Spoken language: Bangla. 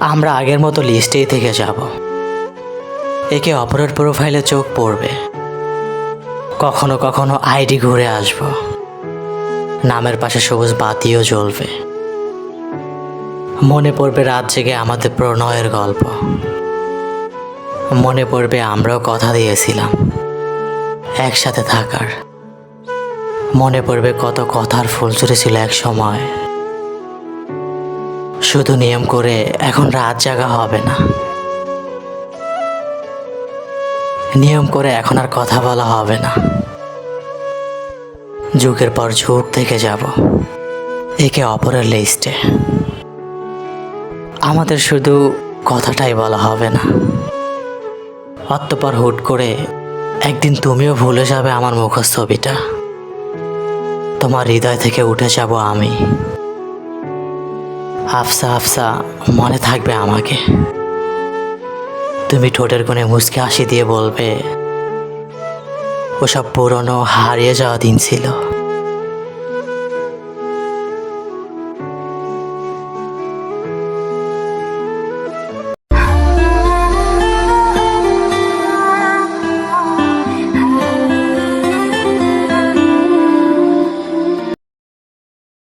আমরা আগের মতো লিস্টেই থেকে যাব। একে অপরের প্রোফাইলে চোখ পড়বে। কখনো কখনো আইডি ঘুরে আসব। নামের পাশে সবুজ বাতিও জ্বলবে। মনে পড়বে রাত জেগে আমাদের প্রণয়ের গল্প। মনে পড়বে আমরাও কথা দিয়েছিলাম, একসাথে থাকার। মনে পড়বে কত কথার ফুল ছিল এক সময়। শুধু নিয়ম করে এখন রাত জাগা হবে না। নিয়ম করে এখন আর কথা বলা হবে না। যুগের পর যুগ থেকে যাব। একে অপরের লিস্টে। আমাদের শুধু কথাটাই বলা হবে না। অতঃপর হুট করে একদিন তুমিও ভুলে যাবে আমার মুখস্থ ছবিটা। তোমার হৃদয় থেকে উঠে যাব আমি। আফসা আফসা, মনে থাকবে আমাকে। তুমি ঠোঁটের কোণে মুসকে হাসি দিয়ে বলবে, ওসব পুরনো হারিয়ে যাওয়া দিন ছিল।